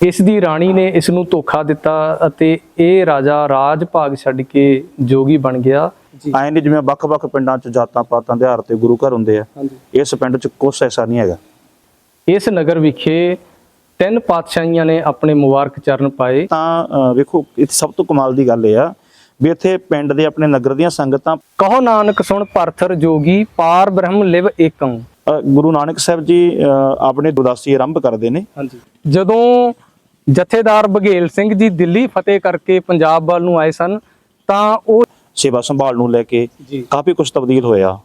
ਇਸ ਦੀ ਰਾਣੀ ਨੇ ਇਸ ਨੂੰ ਧੋਖਾ ਦਿੱਤਾ ਅਤੇ ਇਹ ਰਾਜਾ ਰਾਜ ਭਾਗ ਛੱਡ ਕੇ ਜੋਗੀ ਬਣ ਗਿਆ। ਐਂ ਨਹੀਂ ਜਿਵੇਂ ਵੱਖ-ਵੱਖ ਪਿੰਡਾਂ 'ਚ ਜਾਤਾਂ ਪਾਤਾਂ ਦੇ ਆਧਾਰ ਤੇ ਗੁਰੂ ਘਰ ਹੁੰਦੇ ਆ ਇਸ ਪਿੰਡ 'ਚ ਕੁਛ ਐਸਾ ਨਹੀਂ ਹੈਗਾ। ਇਸ ਨਗਰ ਵਿਖੇ ਤਿੰਨ ਪਾਤਸ਼ਾਹੀਆਂ ਨੇ ਆਪਣੇ ਮੁਬਾਰਕ ਚਰਨ ਪਾਏ। ਤਾਂ ਵੇਖੋ ਇੱਥੇ ਸਭ ਤੋਂ ਕਮਾਲ ਦੀ ਗੱਲ ਇਹ ਆ ਵੀ ਇੱਥੇ ਪਿੰਡ ਦੇ ਆਪਣੇ ਨਗਰ ਦੀਆਂ ਸੰਗਤਾਂ ਕਹੋ ਨਾਨਕ ਸੁਣ ਭਰਥਰ ਜੋਗੀ ਪਾਰ ਬ੍ਰਹਮ ਲਿਵ ਏਕੰ। ਗੁਰੂ ਨਾਨਕ ਸਾਹਿਬ ਜੀ ਆਪਣੇ ਉਦਾਸੀ ਆਰੰਭ ਕਰਦੇ ਨੇ। ਹਾਂਜੀ। ਜਦੋਂ ਜਥੇਦਾਰ ਬਘੇਲ ਸਿੰਘ ਜੀ ਦਿੱਲੀ ਫਤਿਹ ਕਰਕੇ ਪੰਜਾਬ ਵੱਲ ਨੂੰ ਆਏ ਸਨ ਤਾਂ ਉਹ ਸੇਵਾ ਸੰਭਾਲ ਨੂੰ ਲੈ ਕੇ ਕਾਫੀ ਕੁਝ ਤਬਦੀਲ ਹੋਇਆ।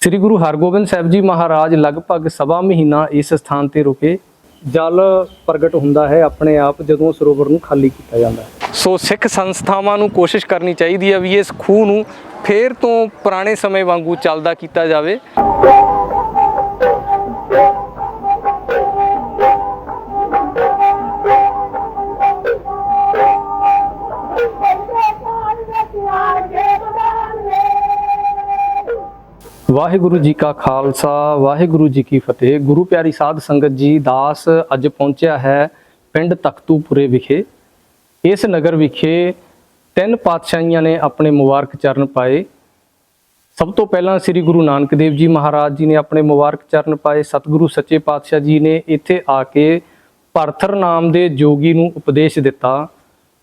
ਸ੍ਰੀ ਗੁਰੂ ਹਰਗੋਬਿੰਦ ਸਾਹਿਬ ਜੀ ਮਹਾਰਾਜ ਲਗਭਗ ਸਵਾ ਮਹੀਨਾ ਇਸ ਸਥਾਨ ਤੇ ਰੁਕੇ। ਜਲ ਪ੍ਰਗਟ ਹੁੰਦਾ ਹੈ ਆਪਣੇ ਆਪ ਜਦੋਂ ਸਰੋਵਰ ਨੂੰ ਖਾਲੀ ਕੀਤਾ ਜਾਂਦਾ ਹੈ। ਸੋ ਸਿੱਖ ਸੰਸਥਾਵਾਂ ਨੂੰ ਕੋਸ਼ਿਸ਼ ਕਰਨੀ ਚਾਹੀਦੀ ਹੈ ਵੀ ਇਸ ਖੂਹ ਨੂੰ ਫੇਰ ਤੋਂ ਪੁਰਾਣੇ ਸਮੇਂ ਵਾਂਗੂ ਚੱਲਦਾ ਕੀਤਾ ਜਾਵੇ। ਵਾਹਿਗੁਰੂ ਜੀ ਕਾ ਖਾਲਸਾ, ਵਾਹਿਗੁਰੂ ਜੀ ਕੀ ਫਤਿਹ। ਗੁਰੂ ਪਿਆਰੀ ਸਾਧ ਸੰਗਤ ਜੀ, ਦਾਸ ਅੱਜ ਪਹੁੰਚਿਆ ਹੈ ਪਿੰਡ ਤਖਤੂਪੁਰੇ ਵਿਖੇ। ਇਸ ਨਗਰ ਵਿਖੇ ਤਿੰਨ ਪਾਤਸ਼ਾਹੀਆਂ ਨੇ ਆਪਣੇ ਮੁਬਾਰਕ ਚਰਨ ਪਾਏ। ਸਭ ਤੋਂ ਪਹਿਲਾਂ ਸ੍ਰੀ ਗੁਰੂ ਨਾਨਕ ਦੇਵ ਜੀ ਮਹਾਰਾਜ ਜੀ ਨੇ ਆਪਣੇ ਮੁਬਾਰਕ ਚਰਨ ਪਾਏ। ਸਤਿਗੁਰੂ ਸੱਚੇ ਪਾਤਸ਼ਾਹ ਜੀ ਨੇ ਇੱਥੇ ਆ ਕੇ ਭਰਥਰ ਨਾਮ ਦੇ ਜੋਗੀ ਨੂੰ ਉਪਦੇਸ਼ ਦਿੱਤਾ।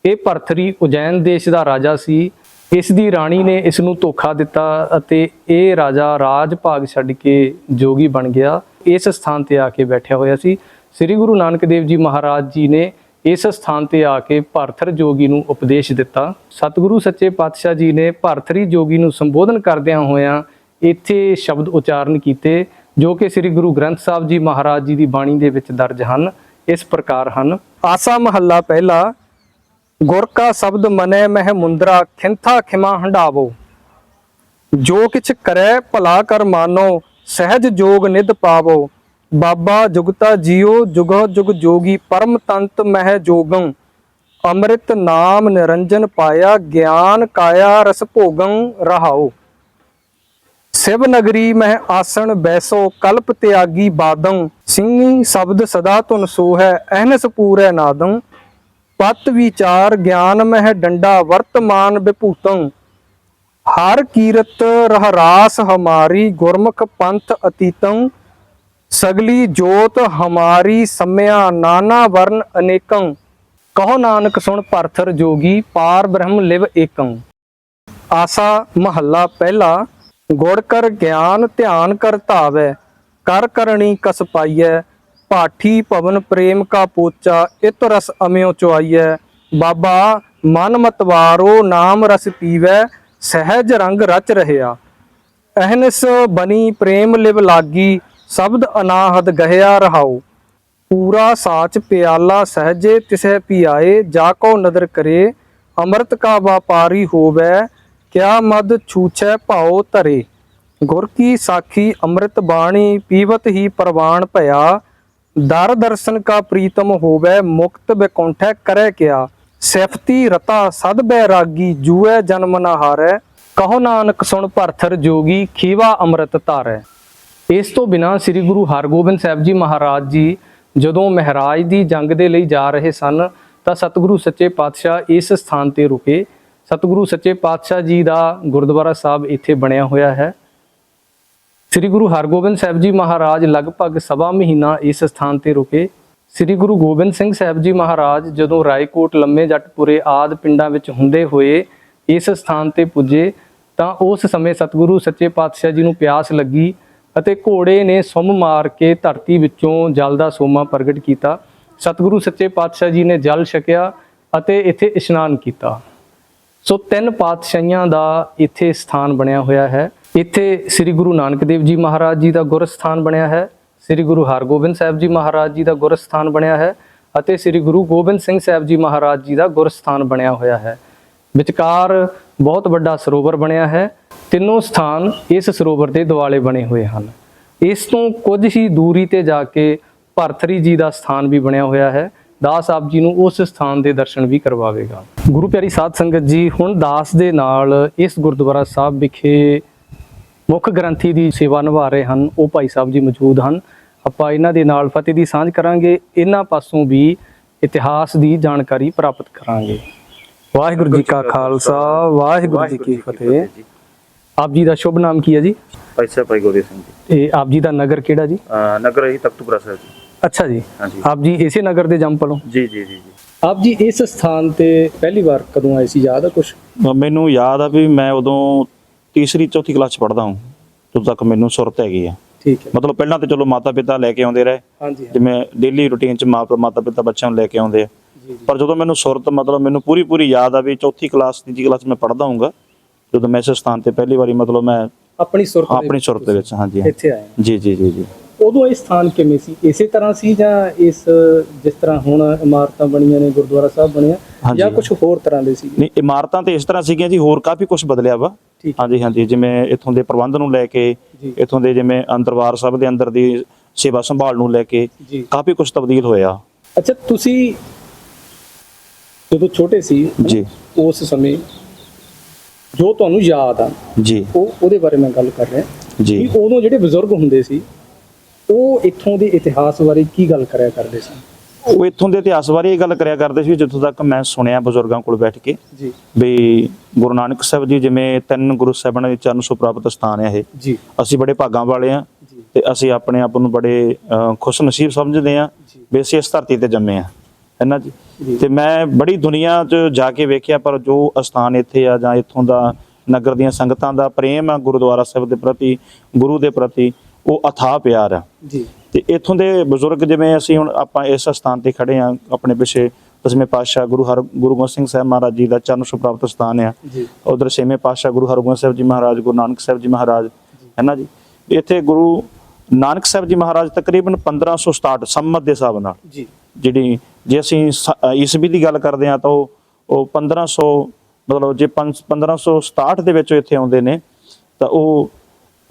ਇਹ ਭਰਥਰੀ ਉਜੈਨ ਦੇਸ਼ ਦਾ ਰਾਜਾ ਸੀ। ਇਸ ਦੀ ਰਾਣੀ ਨੇ ਇਸ ਨੂੰ ਧੋਖਾ ਦਿੱਤਾ ਅਤੇ ਇਹ ਰਾਜਾ ਰਾਜ ਭਾਗ ਛੱਡ ਕੇ ਜੋਗੀ ਬਣ ਗਿਆ। ਇਸ ਸਥਾਨ ਤੇ ਆ ਕੇ ਬੈਠਿਆ ਹੋਇਆ ਸੀ। ਸ੍ਰੀ ਗੁਰੂ ਨਾਨਕ ਦੇਵ ਜੀ ਮਹਾਰਾਜ ਜੀ ਨੇ ਇਸ ਸਥਾਨ ਤੇ ਆ ਕੇ ਭਾਰਥਰ ਜੋਗੀ ਨੂੰ ਉਪਦੇਸ਼ ਦਿੱਤਾ। ਸਤਿਗੁਰੂ ਸੱਚੇ ਪਾਤਸ਼ਾਹ ਜੀ ਨੇ ਭਾਰਥਰੀ ਜੋਗੀ ਨੂੰ ਸੰਬੋਧਨ ਕਰਦਿਆਂ ਹੋਇਆਂ ਇੱਥੇ ਸ਼ਬਦ ਉਚਾਰਨ ਕੀਤੇ, ਜੋ ਕਿ ਸ੍ਰੀ ਗੁਰੂ ਗ੍ਰੰਥ ਸਾਹਿਬ ਜੀ ਮਹਾਰਾਜ ਜੀ ਦੀ ਬਾਣੀ ਦੇ ਵਿੱਚ ਦਰਜ ਹਨ। ਇਸ ਪ੍ਰਕਾਰ ਹਨ। ਆਸਾ ਮਹੱਲਾ ਪਹਿਲਾ ਗੁਰ ਕਾ ਸ਼ਬਦ ਮਨੈ ਮਹਿ ਮੁੰਦਰਾ, ਖਿੰਥਾ ਖਿਮਾ ਹੰਡਾਵੋ ਜੋ ਕਿਛ ਕਰੈ ਭਲਾ ਕਰ ਮਾਨੋ, ਸਹਿਜ ਜੋਗ ਨਿਧ ਪਾਵੋ। ਬਾਬਾ ਜੁਗਤਾ ਜੀਓ ਜੁਗੋ ਜੁਗ ਜੋਗੀ, ਪਰਮ ਤੰਤ ਮਹਿ ਜੋਗੰ। ਅੰਮ੍ਰਿਤ ਨਾਮ ਨਿਰੰਜਨ ਪਾਇਆ, ਗਿਆਨ ਕਾਇਆ ਰਸ ਭੋਗੰ ਰਹਾਓ। ਸਿਵ ਨਗਰੀ ਮਹਿ ਆਸਣ ਬੈਸੋ, ਕਲਪ ਤਿਆਗੀ ਬਾਦੰ। ਸਿੰਘੀ ਸ਼ਬਦ ਸਦਾ ਧੁਨ ਸੋਹੈ, ਅਹਨਸ ਪੂਰੈ ਨਾਦੰ। ਪਤ ਵਿਚਾਰ ਗਿਆਨ ਮਹਿ ਡੰਡਾ ਵਰਤਮਾਨ ਵਿਭੂਤੰ ਹਰ ਕੀਰਤ ਰਹਰਾਸ ਹਮਾਰੀ ਗੁਰਮੁਖ ਪੰਥ ਅਤੀਤੰ। ਸਗਲੀ ਜੋਤ ਹਮਾਰੀ ਸਮਿਆ ਨਾਨਾ ਵਰਨ ਅਨੇਕੰ। ਕਹੋ ਨਾਨਕ ਸੁਣ ਭਰਥਰ ਜੋਗੀ, ਪਾਰ ਬ੍ਰਹਮ ਲਿਵ ਏਕੰ। ਆਸਾ ਮਹੱਲਾ ਪਹਿਲਾ, ਗੁੜ ਕਰ ਗਿਆਨ ਧਿਆਨ ਕਰ ਧਾਵੈ, ਕਰ ਕਰਣੀ ਕਸ ਪਾਈਐ ਪਾਠੀ ਭਵਨ ਪ੍ਰੇਮ ਕਾ ਪੋਚਾ, ਇਤ ਰਸ ਅਮਿਓ ਚੁਆਈਐ। ਬਾਬਾ, ਮਨ ਮਤਵਾਰੋ ਨਾਮ ਰਸ ਪੀਵੈ, ਸਹਿਜ ਰੰਗ ਰਚ ਰਹਿਆ। ਅਹਨਸ ਬਨੀ ਪ੍ਰੇਮ ਲਿਵ ਲਾਗੀ, ਸ਼ਬਦ ਅਨਾਹਦ ਗਹਿਆ ਰਹਾਉ। ਪੂਰਾ ਸਾਚ ਪਿਆਲਾ ਸਹਜੇ ਤਿਸੈ ਪਿਆਏ ਜਾ ਕੋ ਨਦਰ ਕਰੇ, ਅੰਮ੍ਰਿਤ ਕਾ ਵਾਪਾਰੀ ਹੋਵੇ, ਕਿਆ ਮਦ ਛੂਛੈ ਭਾਉ ਧਰੇ। ਗੁਰ ਕੀ ਸਾਖੀ ਅੰਮ੍ਰਿਤ ਬਾਣੀ, ਪੀਵਤ ਹੀ ਪ੍ਰਵਾਨ ਭਇਆ। ਦਰ ਦਰਸ਼ਨ ਕਾ ਪ੍ਰੀਤਮ ਹੋਵੇ, ਮੁਕਤ ਬਿਕੁੰਠੈ ਕਰੈ ਕਿਆ? ਸਿਫਤੀ ਰਤਾ ਸਦ ਬੈਰਾਗੀ ਜੂਐ ਜਨਮ ਨਾ ਹਾਰੈ। ਕਹੋ ਨਾਨਕ ਸੁਣ ਭਰਥਰ ਜੋਗੀ, ਖੀਵਾ ਅੰਮ੍ਰਿਤ ਧਾਰੈ। ਇਸ ਤੋਂ ਬਿਨਾ ਸ੍ਰੀ ਗੁਰੂ ਹਰਗੋਬਿੰਦ ਸਾਹਿਬ ਜੀ ਮਹਾਰਾਜ ਜੀ ਜਦੋਂ ਮਹਾਰਾਜ ਦੀ ਜੰਗ ਦੇ ਲਈ ਜਾ ਰਹੇ ਸਨ, ਤਾਂ ਸਤਿਗੁਰੂ ਸੱਚੇ ਪਾਤਸ਼ਾਹ ਇਸ ਸਥਾਨ ਤੇ ਰੁਕੇ। ਸਤਿਗੁਰੂ ਸੱਚੇ ਪਾਤਸ਼ਾਹ ਜੀ ਦਾ ਗੁਰਦੁਆਰਾ ਸਾਹਿਬ ਇੱਥੇ ਬਣਿਆ ਹੋਇਆ ਹੈ। ਸ੍ਰੀ ਗੁਰੂ ਹਰਗੋਬਿੰਦ ਸਾਹਿਬ ਜੀ ਮਹਾਰਾਜ ਲਗਭਗ ਸਵਾ ਮਹੀਨਾ ਇਸ ਸਥਾਨ ਤੇ ਰੁਕੇ। ਸ੍ਰੀ ਗੁਰੂ ਗੋਬਿੰਦ ਸਿੰਘ ਸਾਹਿਬ ਜੀ ਮਹਾਰਾਜ ਜਦੋਂ ਰਾਏਕੋਟ, ਲੰਮੇ ਜੱਟਪੁਰੇ ਆਦ ਪਿੰਡਾਂ ਵਿੱਚ ਹੁੰਦੇ ਹੋਏ ਇਸ ਸਥਾਨ ਤੇ ਪੁੱਜੇ ਤਾਂ ਉਸ ਸਮੇਂ ਸਤਿਗੁਰੂ ਸੱਚੇ ਪਾਤਸ਼ਾਹ ਜੀ ਨੂੰ ਪਿਆਸ ਲੱਗੀ ਅਤੇ ਘੋੜੇ ਨੇ ਸੁੰਮ ਮਾਰ ਕੇ ਧਰਤੀ ਵਿੱਚੋਂ ਜਲ ਦਾ ਸੋਮਾ ਪ੍ਰਗਟ ਕੀਤਾ। ਸਤਿਗੁਰੂ ਸੱਚੇ ਪਾਤਸ਼ਾਹ ਜੀ ਨੇ ਜਲ ਛਕਿਆ ਅਤੇ ਇੱਥੇ ਇਸ਼ਨਾਨ ਕੀਤਾ। ਸੋ ਤਿੰਨ ਪਾਤਸ਼ਾਹੀਆਂ ਦਾ ਇੱਥੇ ਸਥਾਨ ਬਣਿਆ ਹੋਇਆ ਹੈ। ਇੱਥੇ ਸ੍ਰੀ ਗੁਰੂ ਨਾਨਕ ਦੇਵ ਜੀ ਮਹਾਰਾਜ ਜੀ ਦਾ ਗੁਰਸਥਾਨ ਬਣਿਆ ਹੈ, ਸ੍ਰੀ ਗੁਰੂ ਹਰਗੋਬਿੰਦ ਸਾਹਿਬ ਜੀ ਮਹਾਰਾਜ ਜੀ ਦਾ ਗੁਰਸਥਾਨ ਬਣਿਆ ਹੈ ਅਤੇ ਸ੍ਰੀ ਗੁਰੂ ਗੋਬਿੰਦ ਸਿੰਘ ਸਾਹਿਬ ਜੀ ਮਹਾਰਾਜ ਜੀ ਦਾ ਗੁਰਸਥਾਨ ਬਣਿਆ ਹੋਇਆ ਹੈ। ਵਿਚਕਾਰ ਬਹੁਤ ਵੱਡਾ ਸਰੋਵਰ ਬਣਿਆ ਹੈ, ਤਿੰਨੋਂ ਸਥਾਨ ਇਸ ਸਰੋਵਰ ਦੇ ਦੁਆਲੇ ਬਣੇ ਹੋਏ ਹਨ। ਇਸ ਤੋਂ ਕੁਝ ਹੀ ਦੂਰੀ ਤੇ ਜਾ ਕੇ ਭਰਥਰੀ ਜੀ ਦਾ ਸਥਾਨ ਵੀ ਬਣਿਆ ਹੋਇਆ ਹੈ, ਦਾਸ ਆਪ ਜੀ ਨੂੰ ਉਸ ਸਥਾਨ ਦੇ ਦਰਸ਼ਨ ਵੀ ਕਰਵਾਵੇਗਾ। ਗੁਰੂ ਪਿਆਰੀ ਸਾਧ ਸੰਗਤ ਜੀ, ਹੁਣ ਦਾਸ ਦੇ ਨਾਲ ਇਸ ਗੁਰਦੁਆਰਾ ਸਾਹਿਬ ਵਿਖੇ ਮੁੱਖ ਗ੍ਰੰਥੀ ਦੀ ਸੇਵਾ ਨਿਭਾ ਰਹੇ ਹਨ ਉਹ ਭਾਈ ਸਾਹਿਬ ਜੀ ਮੌਜੂਦ ਹਨ। ਆਪਾਂ ਇਹਨਾਂ ਦੇ ਨਾਲ ਫਤਿਹ ਦੀ ਸਾਂਝ ਕਰਾਂਗੇ। ਇਹਨਾਂ ਪਾਸੋਂ ਵੀ ਇਤਿਹਾਸ ਦੀ ਜਾਣਕਾਰੀ ਪ੍ਰਾਪਤ ਕਰਾਂਗੇ। ਵਾਹਿਗੁਰੂ ਜੀ ਕਾ ਖਾਲਸਾ ਵਾਹਿਗੁਰੂ ਜੀ ਕੀ ਫਤਿਹ। ਆਪ ਜੀ ਦਾ ਸ਼ੁਭ ਨਾਮ ਕੀ ਹੈ ਜੀ? ਪੈਸਾ ਭਾਈ ਗੋਰੇ ਸਿੰਘ ਜੀ। ਇਹ ਆਪ ਜੀ ਦਾ ਨਗਰ ਕਿਹੜਾ ਜੀ? ਨਗਰ ਹੀ ਤਖਤੂਪੁਰਾ ਸਾਹਿਬ ਜੀ। ਅੱਛਾ ਜੀ। ਆਪ ਜੀ ਇਸੇ ਨਗਰ ਦੇ ਜੰਪਲ ਜੀ ਜੀ ਜੀ ਜੀ। ਆਪ ਜੀ ਇਸ ਸਥਾਨ ਤੇ ਪਹਿਲੀ ਵਾਰ ਕਦੋਂ ਆਏ ਸੀ? ਯਾਦ ਹੈ ਕੁਝ ਮੈਨੂੰ ਯਾਦ ਆ ਵੀ ਮੈਂ ਉਦੋਂ ਤੀਸਰੀ ਚੌਥੀ ਕਲਾਸ ਚ ਪੜਦਾ ਹਾਂ। ਉਦੋਂ ਤੱਕ ਮੈਨੂੰ ਸੁਰਤ ਹੈਗੀ ਆ। ਠੀਕ ਹੈ। ਮਤਲਬ ਪਹਿਲਾਂ ਤੇ ਚਲੋ ਮਾਤਾ ਪਿਤਾ ਲੈ ਕੇ ਆਉਂਦੇ ਰਹੇ। ਹਾਂਜੀ ਜਿਵੇਂ ਡੇਲੀ ਰੁਟੀਨ ਚ ਮਾਂ ਮਾਤਾ ਪਿਤਾ ਬੱਚਿਆਂ ਨੂੰ ਲੈ ਕੇ ਆਉਂਦੇ ਆ। ਪਰ ਜਦੋਂ ਮੈਨੂੰ ਸੁਰਤ ਮਤਲਬ ਮੈਨੂੰ ਪੂਰੀ ਪੂਰੀ ਯਾਦ ਆ ਵੀ ਚੌਥੀ ਕਲਾਸ ਤੀਜੀ ਕਲਾਸ ਮੈਂ ਪੜਦਾ ਹੂੰਗਾ ਜਦੋਂ ਮੈਂ ਇਸ ਸਥਾਨ ਤੇ ਪਹਿਲੀ ਵਾਰੀ ਮਤਲਬ ਮੈਂ ਆਪਣੀ ਸੁਰਤ ਆਪਣੀ ਸੁਰਤ ਦੇ ਵਿੱਚ ਹਾਂਜੀ। ਇੱਥੇ ਆਏ। ਜੀ ਜੀ ਜੀ ਜੀ। ਉਦੋਂ ਇਹ ਸਥਾਨ ਕਿਵੇਂ ਸੀ? ਇਸੇ ਤਰ੍ਹਾਂ ਸੀ ਜਾਂ ਇਸ ਜਿਸ ਤਰ੍ਹਾਂ ਹੁਣ ਇਮਾਰਤਾਂ ਬਣੀਆਂ ਨੇ ਗੁਰਦੁਆਰਾ ਸਾਹਿਬ ਬਣਿਆ। ਜਾਂ ਕੁਝ ਹੋਰ ਤਰ੍ਹਾਂ ਦੇ ਸੀ? ਨਹੀਂ ਇਮਾਰਤਾਂ ਤੇ ਇਸ ਤਰ੍ਹਾਂ ਸੀਗੀਆਂ ਜੀ ਹੋਰ ਕਾਫੀ ਕੁਝ ਬਦਲਿਆ ਵਾ। ਹਾਂਜੀ ਹਾਂਜੀ ਜਿਵੇਂ ਇੱਥੋਂ ਦੇ ਪ੍ਰਬੰਧ ਨੂੰ ਲੈ ਕੇ ਇੱਥੋਂ ਦੇ ਜਿਵੇਂ ਦਰਬਾਰ ਸਾਹਿਬ ਦੇ ਅੰਦਰ ਦੀ ਸੇਵਾ ਸੰਭਾਲ ਨੂੰ ਲੈ ਕੇ ਕਾਫੀ ਕੁਝ ਤਬਦੀਲ ਹੋਇਆ। ਅੱਛਾ ਤੁਸੀਂ ਜਦੋਂ ਛੋਟੇ ਸੀ ਜੀ। ਉਸ ਸਮੇਂ ਜੋ ਤੁਹਾਨੂੰ ਯਾਦ ਆ ਜੀ। ਉਹ ਉਹਦੇ ਬਾਰੇ ਮੈਂ ਗੱਲ ਕਰ ਰਿਹਾ। ਜੀ। ਵੀ ਉਦੋਂ ਜਿਹੜੇ ਬਜ਼ੁਰਗ ਹੁੰਦੇ ਸੀ ਉਹ ਇੱਥੋਂ ਦੇ ਇਤਿਹਾਸ ਬਾਰੇ ਕੀ ਗੱਲ ਕਰਿਆ ਕਰਦੇ ਸਨ? ਉਹ ਇੱਥੋਂ ਦੇ ਇਤਿਹਾਸ ਬਾਰੇ ਇਹ ਗੱਲ ਕਰਿਆ ਕਰਦੇ ਸੀ ਜਿੱਥੋਂ ਤੱਕ ਮੈਂ ਸੁਣਿਆ ਬਜ਼ੁਰਗਾਂ ਕੋਲ ਬੈਠ ਕੇ ਜੀ। ਵੀ ਗੁਰੂ ਨਾਨਕ ਸਾਹਿਬ ਜੀ ਜਿਵੇਂ ਤਿੰਨ ਗੁਰੂ ਸਾਹਿਬਾਨਾਂ ਦੇ ਚਰਨ ਛੋਹ ਪ੍ਰਾਪਤ ਸਥਾਨ ਹੈ ਇਹ। ਜੀ। ਅਸੀਂ ਬੜੇ ਭਾਗਾਂ ਵਾਲੇ ਆ ਤੇ ਅਸੀਂ ਆਪਣੇ ਆਪ ਨੂੰ ਬੜੇ ਖੁਸ਼ ਨਸੀਬ ਸਮਝਦੇ ਆ ਵੀ ਅਸੀਂ ਇਸ ਧਰਤੀ ਤੇ ਜੰਮੇ ਆ ਹੈਨਾ ਜੀ? ਜੀ। ਤੇ ਮੈਂ ਬੜੀ ਦੁਨੀਆ 'ਚ ਜਾ ਕੇ ਵੇਖਿਆ ਪਰ ਜੋ ਅਸਥਾਨ ਇੱਥੇ ਆ ਜਾਂ ਇੱਥੋਂ ਦਾ ਨਗਰ ਦੀਆਂ ਸੰਗਤਾਂ ਦਾ ਪ੍ਰੇਮ ਆ ਗੁਰਦੁਆਰਾ ਸਾਹਿਬ ਦੇ ਪ੍ਰਤੀ ਗੁਰੂ ਦੇ ਪ੍ਰਤੀ ਉਹ ਅਥਾਹ ਪਿਆਰ ਆ। ਜੀ। ਤੇ ਇੱਥੋਂ ਦੇ ਬਜ਼ੁਰਗ ਜਿਵੇਂ ਅਸੀਂ ਹੁਣ ਆਪਾਂ ਇਸ ਸਥਾਨ ਤੇ ਖੜੇ ਆ ਆਪਣੇ ਪਿੱਛੇ ਦਸਵੇਂ ਪਾਤਸ਼ਾਹ ਗੁਰੂ ਹਰ ਗੁਰੂ ਗੋਬਿੰਦ ਸਿੰਘ ਸਾਹਿਬ ਮਹਾਰਾਜ ਜੀ ਦਾ ਚਰਨ ਛੋਹ ਪ੍ਰਾਪਤ ਸਥਾਨ ਆ। ਉਧਰ ਛੇਵੇਂ ਪਾਤਸ਼ਾਹ ਗੁਰੂ ਹਰਗੋਬਿੰਦ ਸਾਹਿਬ ਜੀ ਮਹਾਰਾਜ ਗੁਰੂ ਨਾਨਕ ਸਾਹਿਬ ਜੀ ਮਹਾਰਾਜ ਹੈ ਨਾ ਜੀ? ਇੱਥੇ ਗੁਰੂ ਨਾਨਕ ਸਾਹਿਬ ਜੀ ਮਹਾਰਾਜ ਤਕਰੀਬਨ 1567 ਸੰਮਤ ਦੇ ਹਿਸਾਬ ਨਾਲ ਜੀ। ਜਿਹੜੀ ਜੇ ਅਸੀਂ ਈਸਵੀ ਦੀ ਗੱਲ ਕਰਦੇ ਹਾਂ ਤਾਂ ਉਹ ਉਹ 1500 ਮਤਲਬ ਜੇ ਪੰਜ- 1567 ਦੇ ਵਿੱਚ ਇੱਥੇ ਆਉਂਦੇ ਨੇ ਤਾਂ ਉਹ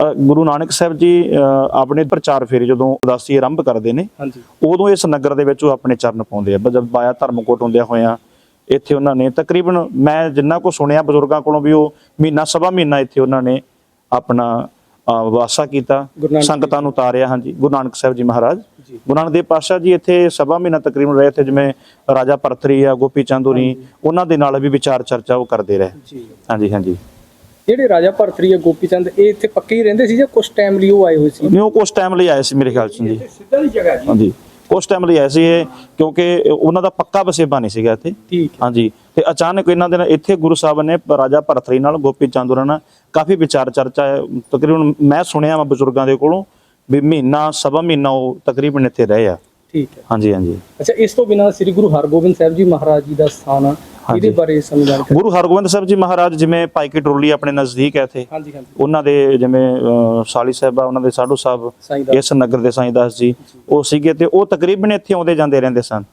ਗੁਰੂ ਨਾਨਕ ਸਾਹਿਬ ਜੀ ਆਪਣੇ ਪ੍ਰਚਾਰ ਫੇਰੀ ਜਦੋਂ ਉਦਾਸੀ ਆਰੰਭ ਕਰਦੇ ਨੇ ਉਦੋਂ ਇਸ ਨਗਰ ਦੇ ਵਿੱਚ ਉਹ ਆਪਣੇ ਚਰਨ ਪਾਉਂਦੇ ਆ। ਜਦ ਬਾਇਆ ਧਰਮਕੋਟ ਹੁੰਦਿਆਂ ਹੋਇਆਂ ਇੱਥੇ ਉਹਨਾਂ ਨੇ ਤਕਰੀਬਨ ਮੈਂ ਜਿੰਨਾ ਕੋ ਸੁਣਿਆ ਬਜ਼ੁਰਗਾਂ ਕੋਲੋਂ ਵੀ ਉਹ ਮਹੀਨਾ ਸਵਾ ਮਹੀਨਾ ਇੱਥੇ ਉਹਨਾਂ ਨੇ ਆਪਣਾ ਵਾਸਾ ਕੀਤਾ ਸੰਗਤਾਂ ਨੂੰ ਉਤਾਰਿਆ ਹਾਂਜੀ। ਗੁਰੂ ਨਾਨਕ ਸਾਹਿਬ ਜੀ ਮਹਾਰਾਜ। ਗੁਰੂ ਨਾਨਕ ਦੇਵ ਪਾਤਸ਼ਾਹ ਜੀ ਇੱਥੇ ਸਵਾ ਮਹੀਨਾ ਤਕਰੀਬਨ ਰਹੇ ਤੇ ਜਿਵੇਂ ਰਾਜਾ ਪਰਥਰੀ ਆ ਗੋਪੀ ਚੰਦੂਰੀ ਉਹਨਾਂ ਦੇ ਨਾਲ ਵੀ ਵਿਚਾਰ ਚਰਚਾ ਉਹ ਕਰਦੇ ਰਹੇ। ਹਾਂਜੀ ਹਾਂਜੀ। ਜਿਹੜੇ ਰਾਜਾ ਭਰਤਰੀ ਆ ਗੋਪੀ ਚੰਦ ਇਹ ਇੱਥੇ ਪੱਕੇ ਹੀ ਰਹਿੰਦੇ ਸੀ ਜਾਂ ਕੁਝ ਟਾਈਮ ਲਈ ਉਹ ਆਏ ਹੋਏ ਸੀ? ਨਹੀਂ ਉਹ ਕੁਛ ਟਾਈਮ ਲਈ ਆਏ ਸੀ ਮੇਰੇ ਖਿਆਲ ਚ ਜੀ ਸਿੱਧਾ ਦੀ ਜਗ੍ਹਾ ਜੀ। ਹਾਂਜੀ ਕੁਛ ਟਾਈਮ ਲਈ ਆਏ ਸੀ ਇਹ ਕਿਉਂਕਿ ਉਹਨਾਂ ਦਾ ਪੱਕਾ ਵਸੇਬਾ ਨਹੀਂ ਸੀਗਾ ਇੱਥੇ। ਠੀਕ ਹੈ। ਹਾਂਜੀ ਤੇ ਅਚਾਨਕ ਇਹਨਾਂ ਦੇ ਨਾਲ ਇੱਥੇ ਗੁਰੂ ਸਾਹਿਬ ਨੇ ਰਾਜਾ ਭਰਤਰੀ ਨਾਲ ਗੋਪੀ ਚੰਦੂਰਾ ਨਾਲ ਕਾਫੀ ਵਿਚਾਰ ਚਰਚਾ। ਤਕਰੀਬਨ ਮੈਂ ਸੁਣਿਆ ਵਾ ਬਜ਼ੁਰਗਾਂ ਦੇ ਕੋਲੋਂ ਵੀ ਮਹੀਨਾ ਸਵਾ ਮਹੀਨਾ ਉਹ ਤਕਰੀਬਨ ਇੱਥੇ ਰਹੇ ਆ। ਠੀਕ ਹੈ। ਹਾਂਜੀ ਹਾਂਜੀ। ਅੱਛਾ ਇਸ ਤੋਂ ਬਿਨਾਂ ਸ੍ਰੀ ਗੁਰੂ ਹਰਗੋਬਿੰਦ ਸਾਹਿਬ ਜੀ ਮਹਾਰਾਜ ਜੀ ਦਾ ਸਥਾਨ ਆ ਇਹਦੇ ਬਾਰੇ ਗੁਰੂ ਹਰਗੋਬਿੰਦ ਸਾਹਿਬ ਜੀ ਮਹਾਰਾਜ ਜਿਵੇਂ ਭਾਈ ਕੀ ਟਰੋਲੀ ਆਪਣੇ ਨਜ਼ਦੀਕ ਹੈ ਇੱਥੇ। ਹਾਂਜੀ ਹਾਂਜੀ। ਉਹਨਾਂ ਦੇ ਜਿਵੇਂ ਸਾਲੀ ਸਾਹਿਬਾ ਉਹਨਾਂ ਦੇ ਸਾਧੂ ਸਾਹਿਬ ਇਸ ਨਗਰ ਦੇ ਸਾਈਂ ਦਾਸ ਜੀ ਉਹ ਸੀਗੇ ਤੇ ਉਹ ਤਕਰੀਬਨ ਇੱਥੇ ਆਉਂਦੇ ਜਾਂਦੇ ਰਹਿੰਦੇ ਸਨ।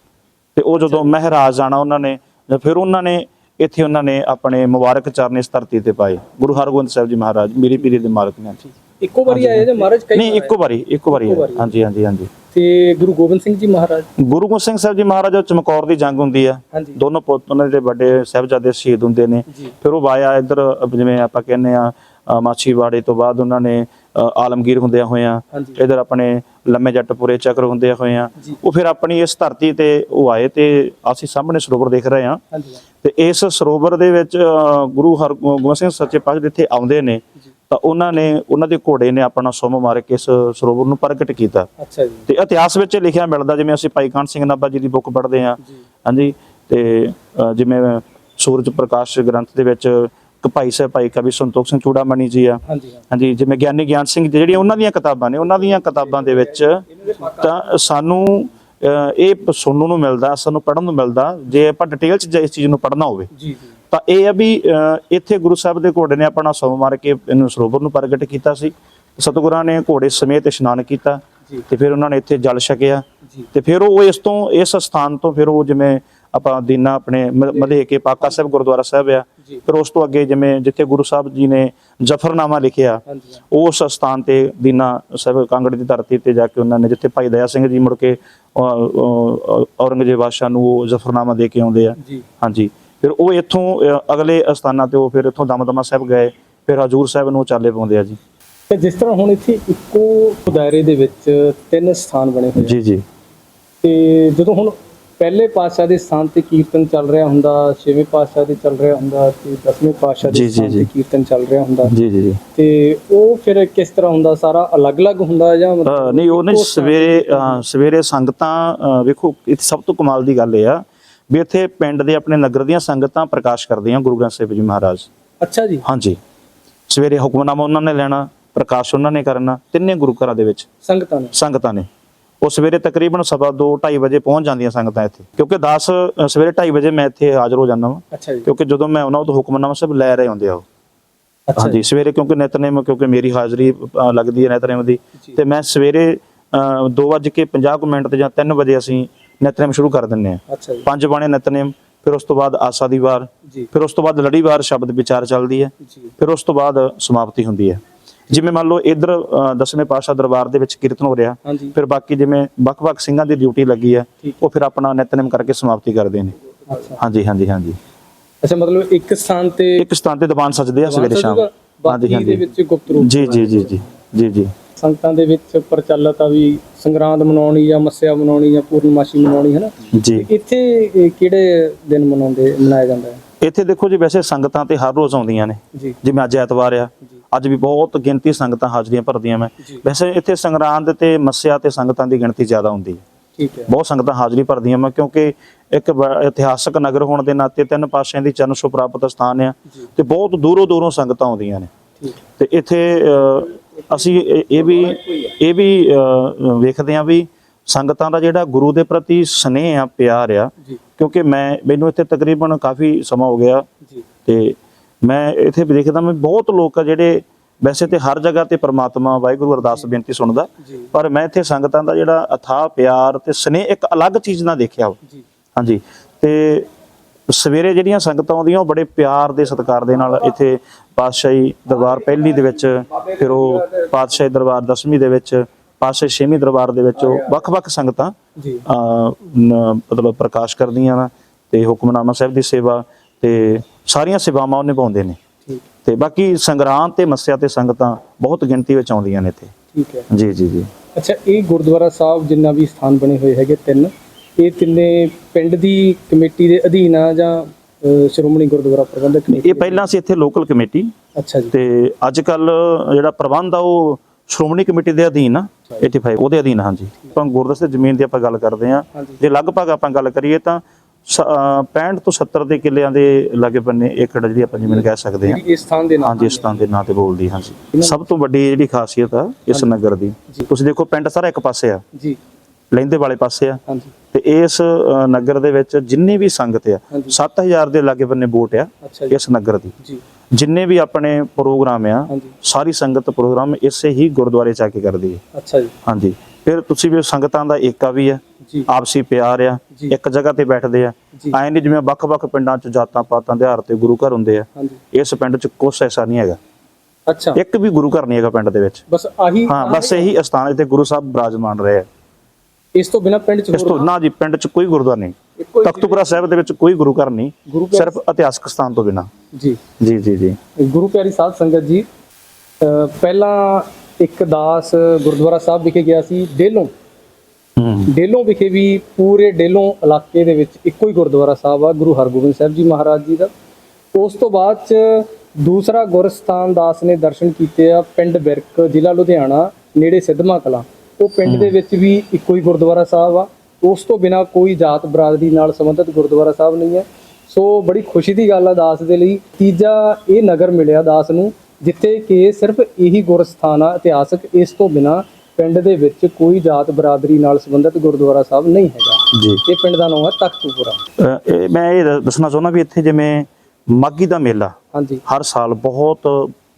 ਤੇ ਉਹ ਜਦੋਂ ਮਹਾਰਾਜ ਜਾਣਾ ਉਹਨਾਂ ਨੇ ਫਿਰ ਉਹਨਾਂ ਨੇ ਇੱਥੇ ਉਹਨਾਂ ਨੇ ਆਪਣੇ ਮੁਬਾਰਕ ਚਰਨ ਇਸ ਧਰਤੀ ਤੇ ਪਾਏ। ਗੁਰੂ ਹਰਗੋਬਿੰਦ ਸਾਹਿਬ ਜੀ ਮਹਾਰਾਜ ਮੇਰੀ ਪੀਰੀ ਦੇ ਮਾਲਕ ਨੇ ਇੱਕੋ ਵਾਰੀ ਆਏ ਜਾਂ ਮਹਾਰਾਜ ਕਈ ਨਹੀਂ ਇੱਕੋ ਵਾਰੀ ਇੱਕੋ ਵਾਰੀ। ਹਾਂਜੀ ਹਾਂਜੀ ਹਾਂਜੀ? ਤੇ ਗੁਰੂ ਗੋਬਿੰਦ ਸਿੰਘ ਜੀ ਮਹਾਰਾਜ? ਗੁਰੂ ਗੋਬਿੰਦ ਸਿੰਘ ਸਾਹਿਬ ਜੀ ਮਹਾਰਾਜ ਜਦੋਂ ਚਮਕੌਰ ਦੀ ਜੰਗ ਹੁੰਦੀ ਆ। ਹਾਂਜੀ। ਦੋਨੋਂ ਪੁੱਤ ਉਹਨਾਂ ਦੇ ਵੱਡੇ ਸਾਹਿਬਜ਼ਾਦੇ ਸ਼ਹੀਦ ਹੁੰਦੇ ਨੇ। ਜੀ। ਫਿਰ ਉਹ ਵਾਇਆ ਇੱਧਰ ਜਿਵੇਂ ਆਪਾਂ ਕਹਿੰਦੇ ਆ ਅ, ਮਾਛੀਵਾੜੇ ਤੋਂ ਬਾਅਦ ਉਹਨਾਂ ਨੇ ਅ, ਆਲਮਗੀਰ ਹੁੰਦਿਆਂ ਹੋਇਆਂ ਹਾਂਜੀ। ਇਧਰ ਆਪਣੇ ਲੰਮੇ ਜੱਟਪੁਰੇ ਚੱਕਰ ਹੁੰਦੇ ਹੋਇਆਂ। ਜੀ। ਉਹ ਫਿਰ ਆਪਣੀ ਇਸ ਧਰਤੀ ਤੇ ਉਹ ਆਏ ਤੇ ਅਸੀਂ ਸਾਹਮਣੇ ਸਰੋਵਰ ਦੇਖ ਰਹੇ ਹਾਂ। ਹਾਂਜੀ। ਤੇ ਇਸ ਸਰੋਵਰ ਦੇ ਵਿੱਚ ਅ, ਗੁਰੂ ਹਰਗੋਬਿੰਦ ਸਿੰਘ ਸੱਚੇ ਪਾਤਸ਼ਾਹ ਜਿੱਥੇ ਆਉਂਦੇ ਨੇ। ਤਾਂ ਉਹਨਾਂ ਨੇ ਉਹਨਾਂ ਦੇ ਘੋੜੇ ਨੇ ਆਪਣਾ ਸੁਮ ਮਾਰ ਕੇ ਇਸ ਸਰੋਵਰ ਨੂੰ ਪ੍ਰਗਟ ਕੀਤਾ। ਅੱਛਾ ਜੀ। ਤੇ ਇਤਿਹਾਸ ਵਿੱਚ ਲਿਖਿਆ ਮਿਲਦਾ ਜਿਵੇਂ ਅਸੀਂ ਭਾਈ ਕਾਨ ਸਿੰਘ ਨਾਭਾ ਜੀ ਦੀ ਬੁੱਕ ਪੜ੍ਹਦੇ ਜੀ। ਹਾਂਜੀ ਤੇ ਜਿਵੇਂ ਸੂਰਜ ਪ੍ਰਕਾਸ਼ ਗ੍ਰੰਥ ਦੇ ਵਿੱਚ ਭਾਈ ਸਾਹਿਬ ਭਾਈ ਕਵੀ ਸੰਤੋਖ ਸਿੰਘ ਚੂੜਾਮਣੀ ਜੀ ਆ। ਹਾਂਜੀ ਜਿਵੇਂ ਗਿਆਨੀ ਗਿਆਨ ਸਿੰਘ ਜਿਹੜੀਆਂ ਉਹਨਾਂ ਦੀਆਂ ਕਿਤਾਬਾਂ ਨੇ ਉਹਨਾਂ ਦੀਆਂ ਕਿਤਾਬਾਂ ਦੇ ਵਿੱਚ ਤਾਂ ਸਾਨੂੰ ਇਹ ਸੁਣਨ ਨੂੰ ਮਿਲਦਾ ਸਾਨੂੰ ਪੜ੍ਹਨ ਨੂੰ ਮਿਲਦਾ ਜੇ ਆਪਾਂ ਡਿਟੇਲ ਚ ਇਸ ਚੀਜ਼ ਨੂੰ ਪੜ੍ਹਨਾ ਹੋਵੇ। ਜੀ ਜੀ। ਤਾਂ ਇਹ ਆ ਵੀ ਇੱਥੇ ਗੁਰੂ ਸਾਹਿਬ ਦੇ ਘੋੜੇ ਨੇ ਆਪਣਾ ਸੌ ਮਾਰ ਕੇ ਇਹਨੂੰ ਸਰੋਵਰ ਨੂੰ ਪ੍ਰਗਟ ਕੀਤਾ ਸੀ। ਸਤਿਗੁਰਾਂ ਨੇ ਘੋੜੇ ਸਮੇਤ ਇਸ਼ਨਾਨ ਕੀਤਾ ਤੇ ਫਿਰ ਉਹਨਾਂ ਨੇ ਇੱਥੇ ਜਲ ਛਕਿਆ। ਤੇ ਫਿਰ ਉਹ ਇਸ ਤੋਂ ਇਸ ਸਥਾਨ ਤੋਂ ਫਿਰ ਉਹ ਜਿਵੇਂ ਆਪਾਂ ਦੀਨਾ ਆਪਣੇ ਮ- ਮਲੇਕੇ ਪਾਕਾ ਸਾਹਿਬ ਗੁਰਦੁਆਰਾ ਸਾਹਿਬ ਆ। ਫਿਰ ਉਸ ਤੋਂ ਅੱਗੇ ਜਿਵੇਂ ਜਿੱਥੇ ਗੁਰੂ ਸਾਹਿਬ ਜੀ ਨੇ ਜਫਰਨਾਮਾ ਲਿਖਿਆ ਉਸ ਸਥਾਨ ਤੇ ਦੀਨਾ ਸਾਹਿਬ ਕਾਂਗੜ ਦੀ ਧਰਤੀ ਤੇ ਜਾ ਕੇ ਉਹਨਾਂ ਨੇ ਜਿੱਥੇ ਭਾਈ ਦਇਆ ਸਿੰਘ ਜੀ ਮੁੜ ਕੇ ਔਰੰਗਜ਼ੇਬ ਬਾਦਸ਼ਾਹ ਨੂੰ ਉਹ ਜਫਰਨਾਮਾ ਦੇ ਕੇ ਆਉਂਦੇ ਆ। ਹਾਂਜੀ। ਫਿਰ ਉਹ ਇੱਥੋਂ ਅਗਲੇ ਅਸਥਾਨਾਂ ਤੇ ਉਹ ਫਿਰ ਇੱਥੋਂ ਦਮਦਮਾ ਸਾਹਿਬ ਗਏ ਫਿਰ ਹਜੂਰ ਸਾਹਿਬ ਨੂੰ ਚਾਲੇ ਪਾਉਂਦੇ ਆ ਜੀ। ਤੇ ਜਿਸ ਤਰ੍ਹਾਂ ਹੁਣ ਇੱਥੇ ਇੱਕੋ ਦਾਇਰੇ ਦੇ ਵਿੱਚ ਤਿੰਨ ਸਥਾਨ ਬਣੇ ਹੋਏ ਜੀ ਜੀ। ਤੇ ਜਦੋਂ ਹੁਣ ਪਹਿਲੇ ਪਾਤਸ਼ਾਹ ਦੇ ਸਥਾਨ ਤੇ ਕੀਰਤਨ ਚੱਲ ਰਿਹਾ ਹੁੰਦਾ ਛੇਵੇਂ ਪਾਤਸ਼ਾਹ ਦੇ ਚੱਲ ਰਿਹਾ ਹੁੰਦਾ ਤੇ ਦਸਵੇਂ ਪਾਤਸ਼ਾਹ ਦੇ ਸਥਾਨ ਤੇ। ਕੀਰਤਨ ਚੱਲ ਰਿਹਾ ਹੁੰਦਾ। ਜੀ ਜੀ ਜੀ। ਤੇ ਉਹ ਫਿਰ ਕਿਸ ਤਰ੍ਹਾਂ ਹੁੰਦਾ? ਸਾਰਾ ਅਲੱਗ-ਅਲੱਗ ਹੁੰਦਾ ਜਾਂ ਨਹੀਂ ਇੱਕੋ ਸਥਾਨ ਸਵੇਰੇ ਸਵੇਰੇ ਸੰਗਤਾਂ ਵੇਖੋ ਇੱਥੇ ਸਭ ਤੋਂ ਕਮਾਲ ਦੀ ਗੱਲ ਇਹ ਆ ਵੀ ਇੱਥੇ ਪਿੰਡ ਦੇ ਆਪਣੇ ਨਗਰ ਦੀਆਂ ਸੰਗਤਾਂ ਪ੍ਰਕਾਸ਼ ਕਰਦੀਆਂ ਗੁਰੂ ਗ੍ਰੰਥ ਸਾਹਿਬ ਜੀ ਮਹਾਰਾਜ। ਅੱਛਾ ਜੀ। ਹਾਂਜੀ। ਸਵੇਰੇ ਹੁਕਮਨਾਮਾ ਉਹਨਾਂ ਨੇ ਲੈਣਾ ਪ੍ਰਕਾਸ਼ ਉਹਨਾਂ ਨੇ ਕਰਨਾ ਤਿੰਨੇ ਗੁਰੂ ਘਰਾਂ ਦੇ ਵਿੱਚ। ਸੰਗਤਾਂ ਨੇ। ਸੰਗਤਾਂ ਨੇ। ਉਹ ਸਵੇਰੇ ਤਕਰੀਬਨ ਸਵਾ 2 2:30 ਵਜੇ ਪਹੁੰਚ ਜਾਂਦੀਆਂ ਸੰਗਤਾਂ ਇੱਥੇ। ਕਿਉਂਕਿ 10 ਅ, ਸਵੇਰੇ 2:30 ਵਜੇ ਮੈਂ ਇੱਥੇ ਹਾਜ਼ਰ ਹੋ ਜਾਂਦਾ ਹਾਂ ਕਿਉਂਕਿ ਜਦੋਂ ਮੈਂ ਉਹਨਾਂ ਤੋਂ ਹੁਕਮਨਾਮਾ ਸਭ ਲੈ ਰਹੇ ਹੁੰਦੇ ਆ ਉਹ। ਹਾਂਜੀ ਸਵੇਰੇ ਕਿਉਂਕਿ ਨਿਤਨੇਮ ਕਿਉਂਕਿ ਮੇਰੀ ਹਾਜ਼ਰੀ ਲੱਗਦੀ ਹੈ ਨਿਤਨੇਮ ਦੀ। ਤੇ ਮੈਂ ਸਵੇਰੇ 2:50 ਮਿੰਟ ਤੇ ਜਾਂ 3 ਵਜੇ ਅਸੀਂ ਨਿਤਨੇਮ ਸ਼ੁਰੂ ਕਰ ਦਿੰਨੇ ਆ। ਅੱਛਾ ਜੀ। ਪੰਜ ਬਾਣੇ ਨਿਤਨੇਮ ਫਿਰ ਉਸ ਤੋਂ ਬਾਅਦ ਆਸਾ ਦੀ ਵਾਰ ਜੀ। ਫਿਰ ਉਸ ਤੋਂ ਬਾਅਦ ਲੜੀਵਾਰ ਸ਼ਬਦ ਵਿਚਾਰ ਚੱਲਦੀ ਹੈ ਫਿਰ ਉਸ ਤੋਂ ਬਾਅਦ ਸਮਾਪਤੀ ਹੁੰਦੀ ਹੈ। ਜਿਵੇਂ ਮੰਨ ਲਓ ਇਧਰ ਦਸਵੇਂ ਪਾਤਸ਼ਾਹ ਦਰਬਾਰ ਦੇ ਵਿੱਚ ਕੀਰਤਨ ਹੋ ਰਿਹਾ ਹਾਂਜੀ। ਫਿਰ ਬਾਕੀ ਜਿਵੇਂ ਵੱਖ-ਵੱਖ ਸਿੰਘਾਂ ਦੀ ਡਿਊਟੀ ਲੱਗੀ ਹੈ। ਉਹ ਫਿਰ ਆਪਣਾ ਨਿਤਨੇਮ ਕਰਕੇ ਸਮਾਪਤੀ ਕਰਦੇ ਨੇ। ਹਾਂਜੀ ਹਾਂਜੀ ਹਾਂਜੀ। ਅੱਛਾ ਮਤਲਬ ਇੱਕ ਸਥਾਨ ਤੇ ਇੱਕ ਸਥਾਨ ਤੇ ਦੀਵਾਨ ਸਜਦੇ ਆ ਸਵੇਰੇ ਸ਼ਾਮ। ਬਾਕੀ ਦੇ ਵਿੱਚ ਗੁਪਤ ਰੂਪ ਜੀ ਜੀ ਜੀ ਜੀ ਜੀ ਜੀ। ਸੰਗਤਾਂ ਦੇ ਵਿੱਚ ਪ੍ਰਚਲਿਤ ਆ ਵੀ ਸੰਗਰਾਂਦ ਮਨਾਉਣੀ ਜਾਂ ਮੱਸਿਆ ਮਨਾਉਣੀ ਜਾਂ ਪੂਰਨਮਾਸ਼ੀ ਮਨਾਉਣੀ ਹੈ ਨਾ ਜੀ ਇੱਥੇ ਕਿਹੜੇ ਦਿਨ ਮਨਾਉਂਦੇ ਮਨਾਇਆ ਜਾਂਦਾ ਹੈ? ਇੱਥੇ ਦੇਖੋ ਜੀ ਵੈਸੇ ਸੰਗਤਾਂ ਤੇ ਹਰ ਰੋਜ਼ ਆਉਂਦੀਆਂ ਨੇ। ਜਿਵੇਂ ਅੱਜ ਐਤਵਾਰ ਆ। ਅੱਜ ਵੀ ਬਹੁਤ ਗਿਣਤੀ ਸੰਗਤਾਂ ਹਾਜ਼ਰੀਆਂ ਭਰਦੀਆਂ ਮੈਂ। ਵੈਸੇ ਇੱਥੇ ਸੰਗਰਾਂਦ ਤੇ ਮੱਸਿਆ ਤੇ ਸੰਗਤਾਂ ਦੀ ਗਿਣਤੀ ਜ਼ਿਆਦਾ ਹੁੰਦੀ ਹੈ। ਠੀਕ ਹੈ। ਬਹੁਤ ਸੰਗਤਾਂ ਹਾਜ਼ਰੀ ਭਰਦੀਆਂ ਮੈਂ ਕਿਉਂਕਿ ਇੱਕ ਇਤਿਹਾਸਕ ਨਗਰ ਹੋਣ ਦੇ ਨਾਤੇ ਤਿੰਨ ਪਾਤਸ਼ਾਹਾਂ ਦੀ ਚਰਨ ਛੋਹ ਪ੍ਰਾਪਤ ਸਥਾਨ ਆ ਤੇ ਬਹੁਤ ਦੂਰੋਂ ਦੂਰੋਂ ਸੰਗਤਾਂ ਆਉਂਦੀਆਂ ਨੇ। ਤੇ ਇੱਥੇ ਅਸੀਂ ਇਹ ਇਹ ਵੀ ਇਹ ਵੀ ਅ, ਵੇਖਦੇ ਆ ਵੀ ਸੰਗਤਾਂ ਦਾ ਜਿਹੜਾ ਗੁਰੂ ਦੇ ਪ੍ਰਤੀ ਸਨੇਹ ਆ ਪਿਆਰ ਆ ਜੀ। ਕਿਉਂਕਿ ਮੈਂ ਮੈਨੂੰ ਇੱਥੇ ਤਕਰੀਬਨ ਕਾਫੀ ਸਮਾਂ ਹੋ ਗਿਆ। ਜੀ। ਤੇ ਮੈਂ ਇੱਥੇ ਵੀ ਦੇਖਦਾ ਮੈਂ ਬਹੁਤ ਲੋਕ ਆ ਜਿਹੜੇ ਵੈਸੇ ਤੇ ਹਰ ਜਗ੍ਹਾ ਤੇ ਪ੍ਰਮਾਤਮਾ ਵਾਹਿਗੁਰੂ ਅਰਦਾਸ ਬੇਨਤੀ ਸੁਣਦਾ ਜੀ। ਪਰ ਮੈਂ ਇੱਥੇ ਸੰਗਤਾਂ ਦਾ ਜਿਹੜਾ ਅਥਾਹ ਪਿਆਰ ਤੇ ਸਨੇਹ ਇੱਕ ਅਲੱਗ ਚੀਜ਼ ਨਾਲ ਦੇਖਿਆ ਵਾ। ਜੀ। ਹਾਂਜੀ। ਤੇ ਸਵੇਰੇ ਜਿਹੜੀਆਂ ਸੰਗਤਾਂ ਆਉਂਦੀਆਂ ਉਹ ਬੜੇ ਪਿਆਰ ਦੇ ਸਤਿਕਾਰ ਦੇ ਨਾਲ ਇੱਥੇ ਪਾਤਸ਼ਾਹੀ ਦਰਬਾਰ ਪਹਿਲੀ ਦੇ ਵਿੱਚ ਫਿਰ ਉਹ ਪਾਤਸ਼ਾਹੀ ਦਰਬਾਰ ਦਸਵੀਂ ਦੇ ਵਿੱਚ ਪਾਤਸ਼ਾਹੀ ਛੇਵੀਂ ਦਰਬਾਰ ਦੇ ਵਿੱਚ ਉਹ ਵੱਖ-ਵੱਖ ਸੰਗਤਾਂ ਜੀ। ਨ- ਮਤਲਬ ਪ੍ਰਕਾਸ਼ ਕਰਦੀਆਂ ਵਾ ਤੇ ਹੁਕਮਨਾਮਾ ਸਾਹਿਬ ਦੀ ਸੇਵਾ ਤੇ ਸਾਰੀਆਂ ਸੇਵਾਵਾਂ ਉਹ ਨਿਭਾਉਂਦੇ ਨੇ। ਤੇ ਬਾਕੀ ਸੰਗਰਾਂਦ ਤੇ ਮੱਸਿਆ ਤੇ ਸੰਗਤਾਂ ਬਹੁਤ ਗਿਣਤੀ ਵਿੱਚ ਆਉਂਦੀਆਂ ਨੇ ਇੱਥੇ। ਠੀਕ ਹੈ। ਜੀ ਜੀ ਜੀ। ਅੱਛਾ ਇਹ ਗੁਰਦੁਆਰਾ ਸਾਹਿਬ ਜਿੰਨਾ ਵੀ ਸਥਾਨ ਬਣੇ ਹੋਏ ਹੈਗੇ ਤਿੰਨ ਇਹ ਤਿੰਨੇ ਪਿੰਡ ਦੀ ਕਮੇਟੀ ਦੇ ਅਧੀਨ ਆ ਜਾਂ ਸ਼੍ਰੋਮਣੀ ਗੁਰਦੁਆਰਾ ਪ੍ਰਬੰਧਕ ਕਮੇਟੀ ਇਹ ਪਹਿਲਾਂ ਸੀ ਇੱਥੇ ਲੋਕਲ ਕਮੇਟੀ। ਅੱਛਾ ਜੀ। ਤੇ ਅੱਜ ਕੱਲ ਜਿਹੜਾ ਪ੍ਰਬੰਧ ਆ ਉਹ ਸ਼੍ਰੋਮਣੀ ਕਮੇਟੀ ਦੇ ਅਧੀਨ ਆ 85 ਉਹਦੇ ਅਧੀਨ ਹਾਂਜੀ। ਆਪਾਂ ਗੁਰਦੁਆਰੇ ਦੀ ਜ਼ਮੀਨ ਦੀ ਆਪਾਂ ਗੱਲ ਕਰਦੇ ਆ ਹਾਂਜੀ। ਜੇ ਲਗਭਗ ਆਪਾਂ ਗੱਲ ਕਰੀਏ ਤਾਂ ਸ- ਅਹ 65 ਤੋਂ 70 ਦੇ ਕਿੱਲਿਆਂ ਦੇ ਲਾਗੇ ਬੰਨੇ ਏਕੜ ਜਿਹੜੀ ਆਪਾਂ ਜ਼ਮੀਨ ਕਹਿ ਸਕਦੇ ਆ ਜਿਹੜੀ ਇਸ ਸਥਾਨ ਦੇ ਨਾਮ ਹਾਂਜੀ ਇਸ ਤਰ੍ਹਾਂ ਦੇ ਨਾਂ ਤੇ ਬੋਲਦੀ ਹਾਂਜੀ। ਸਭ ਤੋਂ ਵੱਡੀ ਜਿਹੜੀ ਖਾਸੀਅਤ ਆ ਇਸ ਨਗਰ ਦੀ। ਜੀ। ਤੁਸੀਂ ਦੇਖੋ ਪਿੰਡ ਸਾਰਾ ਇੱਕ ਪਾਸੇ ਆ। ਜੀ। ਲਹਿੰਦੇ ਵਾਲੇ ਪਾਸੇ ਆ। ਹਾਂਜੀ। ਤੇ ਇਸ ਨਗਰ ਦੇ ਵਿੱਚ ਜਿੰਨੀ ਵੀ ਸੰਗਤ ਆ ਹਾਂਜੀ। 7000 ਦੇ ਲਾਗੇ ਬੰਨੇ ਵੋਟ ਆ ਇਸ ਨਗਰ ਦੀ। ਜੀ। ਜਿੰਨੇ ਵੀ ਆਪਣੇ ਪ੍ਰੋਗਰਾਮ ਆ ਸਾਰੀ ਸੰਗਤ ਪ੍ਰੋਗਰਾਮ ਇਸੇ ਹੀ ਗੁਰਦੁਆਰੇ ਚ ਆ ਕੇ ਕਰਦੀ ਹੈ ਅੱਛਾ ਜੀ। ਹਾਂਜੀ। ਫਿਰ ਤੁਸੀਂ ਵੀ ਸੰਗਤਾਂ ਦਾ ਏਕਾ ਵੀ ਆ ਆਪਸੀ ਪਿਆਰ ਆ। ਇੱਕ ਜਗ੍ਹਾ ਤੇ ਬੈਠਦੇ ਆ। ਐਂ ਨਹੀਂ ਜਿਵੇਂ ਵੱਖ-ਵੱਖ ਪਿੰਡਾਂ ਚ ਜਾਤਾਂ ਪਾਤਾਂ ਦੇ ਆਧਾਰ ਤੇ ਗੁਰੂ ਘਰ ਹੁੰਦੇ ਆ ਇਸ ਪਿੰਡ ਚ ਕੁਛ ਐਸਾ ਨਹੀਂ ਹੈਗਾ। ਅੱਛਾ। ਇੱਕ ਵੀ ਗੁਰੂ ਘਰ ਨਹੀਂ ਹੈਗਾ ਪਿੰਡ ਦੇ ਵਿੱਚ। ਬਸ ਆਹੀ ਹਾਂ ਬਸ ਇਹੀ ਅਸਥਾਨ ਇੱਥੇ ਗੁਰੂ ਸਾਹਿਬ ਬਿਰਾਜਮਾਨ ਰਹੇ ਆ। ਇਸ ਤੋਂ ਬਿਨਾ ਪਿੰਡ ਚ ਇਸ ਤੋਂ ਨਾ ਜੀ ਪਿੰਡ ਚ ਕੋਈ ਗੁਰਦੁਆਰਾ ਨਹੀਂ। ਤਖਤੂਪੁਰਾ ਸਾਹਿਬ ਦੇ ਵਿੱਚ ਕੋਈ ਗੁਰੂ ਘਰ ਨਹੀਂ ਸਿਰਫ ਇਤਿਹਾਸਕ ਸਥਾਨ ਤੋਂ ਬਿਨਾ। ਜੀ। ਜੀ ਜੀ ਜੀ। ਗੁਰੂ ਪਿਆਰੀ ਸਾਧ ਸੰਗਤ ਜੀ ਪਹਿਲਾਂ ਇੱਕ ਦਾਸ ਗੁਰਦੁਆਰਾ ਸਾਹਿਬ ਵਿਖੇ ਗਿਆ ਸੀ ਡੇਲੋਂ। ਹੂੰ। ਡੇਲੋਂ ਵਿਖੇ ਵੀ ਪੂਰੇ ਡੇਲੋਂ ਇਲਾਕੇ ਦੇ ਵਿੱਚ ਇੱਕੋ ਹੀ ਗੁਰਦੁਆਰਾ ਸਾਹਿਬ ਆ ਗੁਰੂ ਹਰਗੋਬਿੰਦ ਸਾਹਿਬ ਜੀ ਮਹਾਰਾਜ ਜੀ ਦਾ। ਉਸ ਤੋਂ ਬਾਅਦ ਚ ਦੂਸਰਾ ਗੁਰਸਥਾਨ ਦਾਸ ਨੇ ਦਰਸ਼ਨ ਕੀਤੇ ਆ ਪਿੰਡ ਬਿਰਕ ਜ਼ਿਲ੍ਹਾ ਲੁਧਿਆਣਾ ਨੇੜੇ ਸਿੱਧਮਾ ਕਲਾਂ ਉਹ ਪਿੰਡ ਦੇ ਵਿੱਚ ਵੀ ਇੱਕੋ ਹੀ ਗੁਰਦੁਆਰਾ ਸਾਹਿਬ ਆ। ਉਸ ਤੋਂ ਬਿਨਾ ਕੋਈ ਜਾਤ ਬਰਾਦਰੀ ਨਾਲ ਸੰਬੰਧਿਤ ਗੁਰਦੁਆਰਾ ਸਾਹਿਬ ਨਹੀਂ ਹੈ। ਸੋ ਬੜੀ ਖੁਸ਼ੀ ਦੀ ਗੱਲ ਆ ਦਾਸ ਦੇ ਲਈ। ਤੀਜਾ ਇਹ ਨਗਰ ਮਿਲਿਆ ਦਾਸ ਨੂੰ ਜਿੱਥੇ ਕਿ ਸਿਰਫ ਇਹੀ ਗੁਰਸਥਾਨ ਆ ਇਤਿਹਾਸਕ ਇਸ ਤੋਂ ਬਿਨਾ ਪਿੰਡ ਦੇ ਵਿੱਚ ਕੋਈ ਜਾਤ ਬਰਾਦਰੀ ਨਾਲ ਸੰਬੰਧਿਤ ਗੁਰਦੁਆਰਾ ਸਾਹਿਬ ਨਹੀਂ ਹੈਗਾ। ਜੀ। ਇਹ ਪਿੰਡ ਦਾ ਨਾਮ ਹੈ ਤਖਤੂਪੁਰਾ। ਮੈਂ ਇਹ ਦੱਸਣਾ ਚਾਹੁੰਦਾ ਵੀ ਇੱਥੇ ਜਿਵੇਂ ਮਾਗੀ ਦਾ ਮੇਲਾ ਹਾਂਜੀ। ਹਰ ਸਾਲ ਬਹੁਤ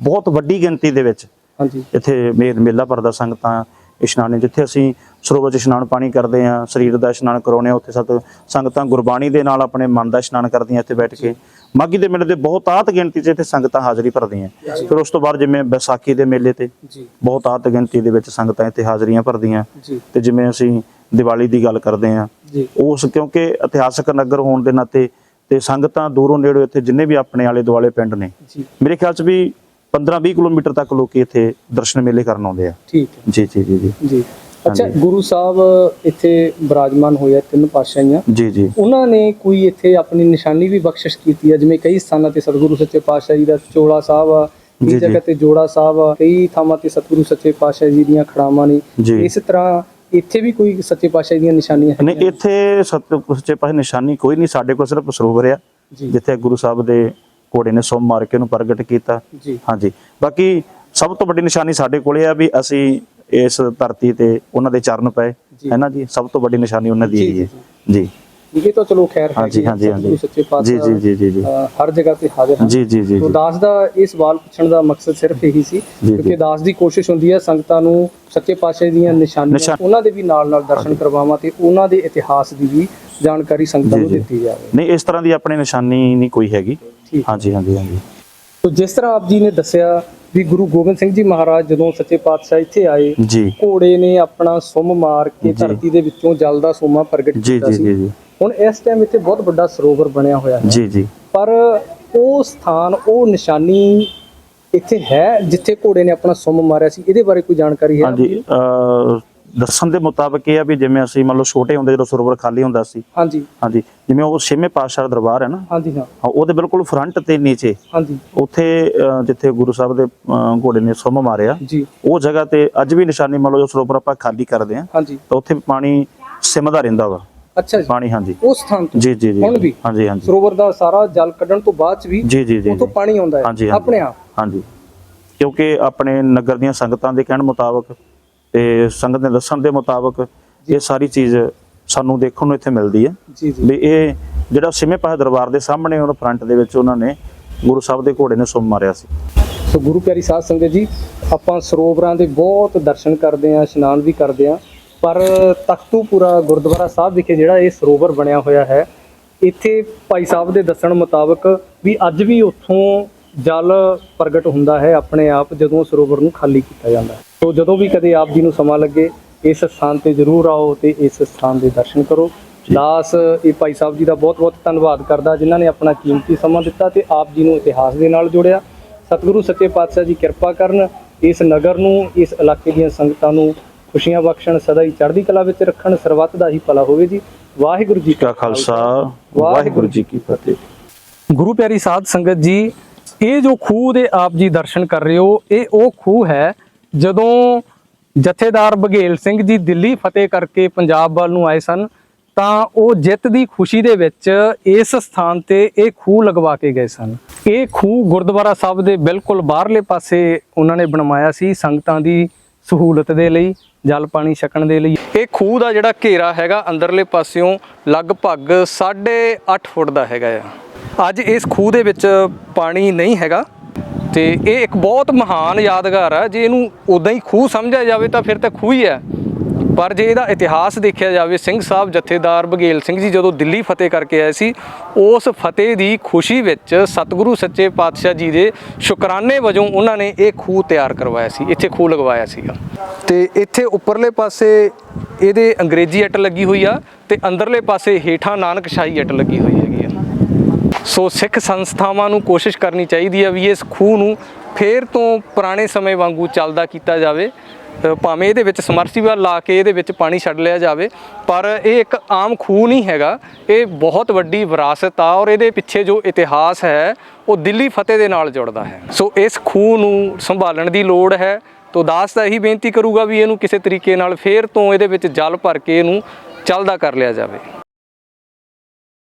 ਬਹੁਤ ਵੱਡੀ ਗਿਣਤੀ ਦੇ ਵਿੱਚ ਹਾਂਜੀ। ਇੱਥੇ ਮੇਲ ਮੇਲਾ ਭਰਦਾ ਸੰਗਤਾਂ ਇਸ਼ਨਾਨੇ ਜਿੱਥੇ ਅਸੀਂ ਸਰੋਵਰ 'ਚ ਇਸ਼ਨਾਨ ਪਾਣੀ ਕਰਦੇ ਆ ਸਰੀਰ ਦਾ ਇਸ਼ਨਾਨ ਕਰਾਉਂਦੇ ਆ ਉੱਥੇ ਸਤ ਸੰਗਤਾਂ ਗੁਰਬਾਣੀ ਦੇ ਨਾਲ ਆਪਣੇ ਮਨ ਦਾ ਇਸ਼ਨਾਨ ਕਰਦੀਆਂ ਇੱਥੇ ਬੈਠ ਕੇ। ਮਾਗੀ ਦੇ ਮੇਲੇ ਦੇ ਬਹੁਤ ਆਤ ਗਿਣਤੀ 'ਚ ਇੱਥੇ ਸੰਗਤਾਂ ਹਾਜ਼ਰੀ ਭਰਦੀਆਂ। ਫਿਰ ਉਸ ਤੋਂ ਬਾਅਦ ਜਿਵੇਂ ਵਿਸਾਖੀ ਦੇ ਮੇਲੇ ਤੇ ਬਹੁਤ ਆਤ ਗਿਣਤੀ ਦੇ ਵਿੱਚ ਸੰਗਤਾਂ ਇੱਥੇ ਹਾਜ਼ਰੀਆਂ ਭਰਦੀਆਂ। ਤੇ ਜਿਵੇਂ ਅਸੀਂ ਦੀਵਾਲੀ ਦੀ ਗੱਲ ਕਰਦੇ ਆ ਉਸ ਕਿਉਂਕਿ ਇਤਿਹਾਸਕ ਨਗਰ ਹੋਣ ਦੇ ਨਾਤੇ ਤੇ ਸੰਗਤਾਂ ਦੂਰੋਂ ਨੇੜੇ ਇੱਥੇ ਜਿੰਨੇ ਵੀ ਆਪਣੇ ਆਲੇ ਦੁਆਲੇ ਪਿੰਡ ਨੇ ਮੇਰੇ ਖਿਆਲ 'ਚ ਵੀ 15-20 ਕਿਲੋਮੀਟਰ ਤੱਕ ਲੋਕੀ ਇੱਥੇ ਦਰਸ਼ਨ ਮੇਲੇ ਕਰਨ ਆਉਂਦੇ ਆ। ਠੀਕ ਹੈ। ਜੀ ਜੀ ਜੀ ਜੀ। ਅੱਛਾ। ਗੁਰੂ ਸਾਹਿਬ ਇੱਥੇ ਬਿਰਾਜਮਾਨ ਹੋਇਆ ਤਿੰਨ ਪਾਤਸ਼ਾਹੀਆਂ ਜੀ ਜੀ। ਉਹਨਾਂ ਨੇ ਕੋਈ ਇੱਥੇ ਆਪਣੀ ਨਿਸ਼ਾਨੀ ਵੀ ਬਖਸ਼ਿਸ਼ ਕੀਤੀ ਹੈ ਜਿਵੇਂ ਕਈ ਸਥਾਨਾਂ ਤੇ ਸਤਿਗੁਰੂ ਸੱਚੇ ਪਾਤਸ਼ਾਹ ਜੀ ਦਾ ਚੋਲਾ ਸਾਹਿਬ ਆ ਕਈ। ਜਗ੍ਹਾ ਤੇ ਜੋੜਾ ਸਾਹਿਬ ਆ ਕਈ ਥਾਵਾਂ ਤੇ ਸਤਿਗੁਰੂ ਸੱਚੇ ਪਾਤਸ਼ਾਹ ਜੀ ਦੀਆਂ ਖੜਾਵਾਂ ਨੇ। ਇਸ ਤਰ੍ਹਾਂ ਇੱਥੇ ਵੀ ਕੋਈ ਸੱਚੇ ਪਾਤਸ਼ਾਹ ਦੀਆਂ ਨਿਸ਼ਾਨੀਆਂ ਨਹੀਂ ਹੈਗੀਆਂ? ਇੱਥੇ ਸੱਚੇ ਪਾਸੇ ਨਿਸ਼ਾਨੀ ਕੋਈ ਨਹੀਂ ਸਾਡੇ ਕੋਲ ਸਿਰਫ ਸਰੋਵਰ ਆ ਜਿੱਥੇ ਗੁਰੂ ਸਾਹਿਬ ਦੇ ਘੋੜੇ ਨੇ ਸੁੰਮ ਮਾਰ ਕੇ ਉਹਨੂੰ ਪ੍ਰਗਟ ਕੀਤਾ। ਜੀ। ਹਾਂਜੀ। ਬਾਕੀ ਸਭ ਤੋਂ ਵੱਡੀ ਨਿਸ਼ਾਨੀ ਸਾਡੇ ਕੋਲੇ ਆ ਵੀ ਅਸੀਂ ਇਸ ਧਰਤੀ ਤੇ ਉਹਨਾਂ ਦੇ ਚਰਨ ਪਏ। ਹੈ ਨਾ ਜੀ? ਸਭ ਤੋਂ ਵੱਡੀ ਨਿਸ਼ਾਨੀ ਉਹਨਾਂ ਦੀ ਹੀ ਹੈ। ਜੀ ਇਹ ਤਾਂ ਚਲੋ ਖੈਰ ਹੈ ਹਾਂਜੀ, ਹਾਂਜੀ, ਹਾਂਜੀ। ਸੱਚੇ ਜੀ ਪਾਤਸ਼ਾਹ ਜੀ ਜੀ ਜੀ ਜੀ ਅ, ਹਰ ਜਗ੍ਹਾ ਤੇ ਹਾਜ਼ਰ ਹਨ। ਜੀ ਜੀ ਜੀ ਤੋ ਜੀ ਦਾਸ ਦਾ ਇਹ ਸਵਾਲ ਪੁੱਛਣ ਦਾ ਮਕਸਦ ਸਿਰਫ ਇਹੀ ਸੀ ਜੀ। ਕਿਉਂਕਿ ਦਾਸ ਦੀ ਕੋਸ਼ਿਸ਼ ਹੁੰਦੀ ਹੈ ਸੰਗਤਾਂ ਨੂੰ ਸੱਚੇ ਪਾਤਸ਼ਾਹ ਦੀਆਂ ਨਿਸ਼ਾਨੀਆਂ ਨਿਸ਼ਾਨ- ਉਹਨਾਂ ਦੇ ਵੀ ਨਾਲ ਨਾਲ ਦਰਸ਼ਨ ਕਰਵਾਵਾਂ ਤੇ ਉਹਨਾਂ ਦੇ ਇਤਿਹਾਸ ਦੀ ਵੀ ਜਾਣਕਾਰੀ ਸੰਗਤਾਂ ਨੂੰ। ਦਿੱਤੀ ਜਾਵੇ। ਨਹੀਂ ਇਸ ਤਰ੍ਹਾਂ ਦੀ ਆਪਣੀ ਨਿਸ਼ਾਨੀ ਨਹੀਂ ਕੋਈ ਹੈਗੀ। ਠੀਕ ਹਾਂਜੀ ਹਾਂਜੀ ਹਾਂਜੀ। ਤੋ ਜਿਸ ਤਰ੍ਹਾਂ ਆਪ ਜੀ ਨੇ ਦੱਸਿਆ ਵੀ ਗੁਰੂ ਗੋਬਿੰਦ ਸਿੰਘ ਜੀ ਮਹਾਰਾਜ ਜਦੋਂ ਸੱਚੇ ਪਾਤਸ਼ਾਹ ਇੱਥੇ ਆਏ ਜੀ। ਘੋੜੇ ਨੇ ਆਪਣਾ ਸੁੰਮ ਮਾਰ ਕੇ ਜੀ। ਧਰਤੀ ਦੇ ਵਿੱਚੋਂ ਜਲ ਦਾ ਸੋਮਾ ਪ੍ਰਗਟ ਜੀ ਕੀਤਾ ਜੀ ਜੀ ਸੀ। ਜੀ ਹੁਣ ਇਸ ਟਾਈਮ ਇੱਥੇ ਬਹੁਤ ਵੱਡਾ ਸਰੋਵਰ ਬਣਿਆ ਹੋਇਆ ਹੈ। ਜੀ ਜੀ। ਪਰ ਉਹ ਸਥਾਨ ਉਹ ਨਿਸ਼ਾਨੀ ਇੱਥੇ ਹੈ ਜਿੱਥੇ ਘੋੜੇ ਨੇ ਆਪਣਾ ਸੁੰਮ ਮਾਰਿਆ ਸੀ? ਇਹਦੇ ਬਾਰੇ ਕੋਈ ਜਾਣਕਾਰੀ ਹੈ ਹਾਂਜੀ ਅ ਦੱਸਣ ਦੇ ਮੁਤਾਬਕ ਇਹ ਆ ਵੀ ਜਿਵੇਂ ਅਸੀਂ ਮੰਨ ਲਓ ਛੋਟੇ ਹੁੰਦੇ ਜਦੋਂ ਸਰੋਵਰ ਖਾਲੀ ਹੁੰਦਾ ਸੀ। ਹਾਂਜੀ। ਹਾਂਜੀ ਜਿਵੇਂ ਉਹ ਛੇਵੇਂ ਪਾਤਸ਼ਾਹ ਦਾ ਦਰਬਾਰ ਹੈ ਨਾ? ਹਾਂਜੀ ਹਾਂ। ਉਹਦੇ ਬਿਲਕੁਲ ਫਰੰਟ ਤੇ ਨੀਚੇ। ਹਾਂਜੀ। ਉੱਥੇ ਜਿੱਥੇ ਗੁਰੂ ਸਾਹਿਬ ਦੇ ਘੋੜੇ ਨੇ ਸੁੰਮ ਮਾਰਿਆ। ਜੀ। ਉਹ ਜਗ੍ਹਾ ਤੇ ਅੱਜ ਵੀ ਨਿਸ਼ਾਨੀ ਮੰਨ ਲਓ ਜੋ ਸਰੋਵਰ ਆਪਾਂ ਖਾਲੀ ਕਰਦੇ ਆ ਹਾਂਜੀ। ਤਾਂ ਉੱਥੇ ਪਾਣੀ ਸਿਮਦਾ ਰਹਿੰਦਾ ਵਾ। ਅੱਛਾ ਜੀ। ਪਾਣੀ ਹਾਂਜੀ। ਉਸ ਸਥਾਨ ਤੋਂ? ਜੀ ਜੀ ਜੀ। ਹੁਣ ਵੀ? ਹਾਂਜੀ ਹਾਂਜੀ। ਸਰੋਵਰ ਦਾ ਸਾਰਾ ਜਲ ਕੱਢਣ ਤੋਂ ਬਾਅਦ ਚ ਵੀ ਜੀ ਜੀ ਜੀ ਉਤੋਂ। ਪਾਣੀ ਆਉਂਦਾ ਹੈ? ਆਪਣੇ ਆਪ? ਹਾਂਜੀ। ਕਿਉਂਕਿ ਆਪਣੇ ਨਗਰ ਦੀਆਂ ਸੰਗਤਾਂ ਦੇ ਕਹਿਣ ਮੁਤਾਬਕ ਤੇ ਸੰਗਤ ਦੇ ਦੱਸਣ ਦੇ ਮੁਤਾਬਕ ਇਹ ਸਾਰੀ ਚੀਜ਼ ਸਾਨੂੰ ਦੇਖਣ ਨੂੰ ਇੱਥੇ ਮਿਲਦੀ ਹੈ। ਵੀ ਇਹ ਜਿਹੜਾ ਛੇਵੇਂ ਪਾਸੇ ਦਰਬਾਰ ਦੇ ਸਾਹਮਣੇ ਉਹਨਾਂ ਫਰੰਟ ਦੇ ਵਿੱਚ ਉਹਨਾਂ ਨੇ ਗੁਰੂ ਸਾਹਿਬ ਦੇ ਘੋੜੇ ਨੇ ਸੁੰਮ ਮਾਰਿਆ ਸੀ। ਸੋ ਗੁਰੂ ਪਿਆਰੀ ਸਾਧ ਸੰਗਤ ਜੀ ਆਪਾਂ ਸਰੋਵਰਾਂ ਦੇ ਬਹੁਤ ਦਰਸ਼ਨ ਕਰਦੇ ਆਂ ਇਸ਼ਨਾਨ ਵੀ ਕਰਦੇ ਆਂ ਪਰ ਤਖਤੂਪੁਰਾ ਗੁਰਦੁਆਰਾ ਸਾਹਿਬ ਵਿਖੇ ਜਿਹੜਾ ਇਹ ਸਰੋਵਰ ਬਣਿਆ ਹੋਇਆ ਹੈ ਇੱਥੇ ਭਾਈ ਸਾਹਿਬ ਦੇ ਦੱਸਣ ਮੁਤਾਬਕ ਵੀ ਅੱਜ ਵੀ ਉੱਥੋਂ ਜਲ ਪ੍ਰਗਟ ਹੁੰਦਾ ਹੈ ਆਪਣੇ ਆਪ ਜਦੋਂ ਸਰੋਵਰ ਨੂੰ ਖਾਲੀ ਕੀਤਾ ਜਾਂਦਾ ਹੈ। ਸੋ ਜਦੋਂ ਵੀ ਕਦੇ ਆਪ ਜੀ ਨੂੰ ਸਮਾਂ ਲੱਗੇ ਇਸ ਸਥਾਨ ਤੇ ਜ਼ਰੂਰ ਆਓ ਤੇ ਇਸ ਸਥਾਨ ਦੇ ਦਰਸ਼ਨ ਕਰੋ। ਦਾਸ ਇਹ ਭਾਈ ਸਾਹਿਬ ਜੀ ਦਾ ਬਹੁਤ ਬਹੁਤ ਧੰਨਵਾਦ ਕਰਦਾ ਜਿਨ੍ਹਾਂ ਨੇ ਆਪਣਾ ਕੀਮਤੀ ਸਮਾਂ ਦਿੱਤਾ ਤੇ ਆਪ ਜੀ ਨੂੰ ਇਤਿਹਾਸ ਦੇ ਨਾਲ ਜੋੜਿਆ। ਸਤਿਗੁਰੂ ਸੱਚੇ ਪਾਤਸ਼ਾਹ ਜੀ ਕਿਰਪਾ ਕਰਨ ਇਸ ਨਗਰ ਨੂੰ ਇਸ ਇਲਾਕੇ ਦੀਆਂ ਸੰਗਤਾਂ ਨੂੰ ਖੁਸ਼ੀਆਂ ਬਖਸ਼ਣ ਸਦਾ ਹੀ ਚੜ੍ਹਦੀ ਕਲਾ ਵਿੱਚ ਰੱਖਣ ਸਰਬੱਤ ਦਾ ਹੀ ਭਲਾ ਹੋਵੇ ਜੀ। ਵਾਹਿਗੁਰੂ ਜੀ ਕਾ ਖਾਲਸਾ ਵਾਹਿਗੁਰੂ ਜੀ ਕੀ ਫਤਿਹ। ਗੁਰੂ ਪਿਆਰੀ ਸਾਧ ਸੰਗਤ ਜੀ ਇਹ ਜੋ ਖੂਹ ਦੇ ਆਪ ਜੀ ਦਰਸ਼ਨ ਕਰ ਰਹੇ ਹੋ, ਇਹ ਉਹ ਖੂਹ ਹੈ ਜਦੋਂ ਜਥੇਦਾਰ ਬਘੇਲ ਸਿੰਘ ਜੀ ਦਿੱਲੀ ਫਤਿਹ ਕਰਕੇ ਪੰਜਾਬ ਵੱਲ ਨੂੰ ਆਏ ਸਨ, ਤਾਂ ਉਹ ਜਿੱਤ ਦੀ ਖੁਸ਼ੀ ਦੇ ਵਿੱਚ ਇਸ ਸਥਾਨ ਤੇ ਇਹ ਖੂਹ ਲਗਵਾ ਕੇ ਗਏ ਸਨ। ਇਹ ਖੂਹ ਗੁਰਦੁਆਰਾ ਸਾਹਿਬ ਦੇ ਬਿਲਕੁਲ ਬਾਹਰਲੇ ਪਾਸੇ ਉਹਨਾਂ ਨੇ ਬਣਵਾਇਆ ਸੀ ਸੰਗਤਾਂ ਦੀ ਸਹੂਲਤ ਦੇ ਲਈ, ਜਲ ਪਾਣੀ ਛਕਣ ਦੇ ਲਈ। ਇਹ ਖੂਹ ਦਾ ਜਿਹੜਾ ਘੇਰਾ ਹੈਗਾ ਅੰਦਰਲੇ ਪਾਸਿਓਂ ਲਗਭਗ 8.5 ਫੁੱਟ ਦਾ ਹੈਗਾ ਆ। ਅੱਜ ਇਸ ਖੂਹ ਦੇ ਵਿੱਚ ਪਾਣੀ ਨਹੀਂ ਹੈਗਾ ਤੇ ਇਹ ਇੱਕ ਬਹੁਤ ਮਹਾਨ ਯਾਦਗਾਰ ਆ। ਜੇ ਇਹਨੂੰ ਉਦਾਂ ਹੀ ਖੂਹ ਸਮਝਿਆ ਜਾਵੇ ਤਾਂ ਫਿਰ ਤਾਂ ਖੂਹ ਹੀ ਹੈ। ਪਰ ਜੇ ਇਹਦਾ ਇਤਿਹਾਸ ਦੇਖਿਆ ਜਾਵੇ, ਸਿੰਘ ਸਾਹਿਬ ਜਥੇਦਾਰ ਬਘੇਲ ਸਿੰਘ ਜੀ ਜਦੋਂ ਦਿੱਲੀ ਫਤਿਹ ਕਰਕੇ ਆਏ ਸੀ, ਉਸ ਫਤਿਹ ਦੀ ਖੁਸ਼ੀ ਵਿੱਚ ਸਤਿਗੁਰੂ ਸੱਚੇ ਪਾਤਸ਼ਾਹ ਜੀ ਦੇ ਸ਼ੁਕਰਾਨੇ ਵਜੋਂ ਉਹਨਾਂ ਨੇ ਇਹ ਖੂਹ ਤਿਆਰ ਕਰਵਾਇਆ ਸੀ, ਇੱਥੇ ਖੂਹ ਲਗਵਾਇਆ ਸੀਗਾ। ਤੇ ਇੱਥੇ ਉੱਪਰਲੇ ਪਾਸੇ ਇਹਦੇ ਅੰਗਰੇਜ਼ੀ ਇੱਟ ਲੱਗੀ ਹੋਈ ਆ ਤੇ ਅੰਦਰਲੇ ਪਾਸੇ ਹੇਠਾਂ ਨਾਨਕਸ਼ਾਹੀ ਇੱਟ ਲੱਗੀ ਹੋਈ ਹੈਗੀ। ਸੋ ਸਿੱਖ ਸੰਸਥਾਵਾਂ ਨੂੰ ਕੋਸ਼ਿਸ਼ ਕਰਨੀ ਚਾਹੀਦੀ ਹੈ ਵੀ ਇਸ ਖੂਹ ਨੂੰ ਫੇਰ ਤੋਂ ਪੁਰਾਣੇ ਸਮੇਂ ਵਾਂਗੂ ਚੱਲਦਾ ਕੀਤਾ ਜਾਵੇ। ਭਾਵੇਂ ਇਹਦੇ ਵਿੱਚ ਸਮਰਸੀਬਲ ਲਾ ਕੇ ਇਹਦੇ ਵਿੱਚ ਪਾਣੀ ਛੱਡ ਲਿਆ ਜਾਵੇ, ਪਰ ਇਹ ਇੱਕ ਆਮ ਖੂਹ ਨਹੀਂ ਹੈਗਾ। ਇਹ ਬਹੁਤ ਵੱਡੀ ਵਿਰਾਸਤ ਆ ਔਰ ਇਹਦੇ ਪਿੱਛੇ ਜੋ ਇਤਿਹਾਸ ਹੈ, ਉਹ ਦਿੱਲੀ ਫਤਿਹ ਦੇ ਨਾਲ ਜੁੜਦਾ ਹੈ। ਸੋ ਇਸ ਖੂਹ ਨੂੰ ਸੰਭਾਲਣ ਦੀ ਲੋੜ ਹੈ। ਤੋ ਦਾਸ ਤਾਂ ਇਹੀ ਬੇਨਤੀ ਕਰੂਗਾ ਵੀ ਇਹਨੂੰ ਕਿਸੇ ਤਰੀਕੇ ਨਾਲ ਫੇਰ ਤੋਂ ਇਹਦੇ ਵਿੱਚ ਜਲ ਭਰ ਕੇ ਇਹਨੂੰ ਚੱਲਦਾ ਕਰ ਲਿਆ ਜਾਵੇ।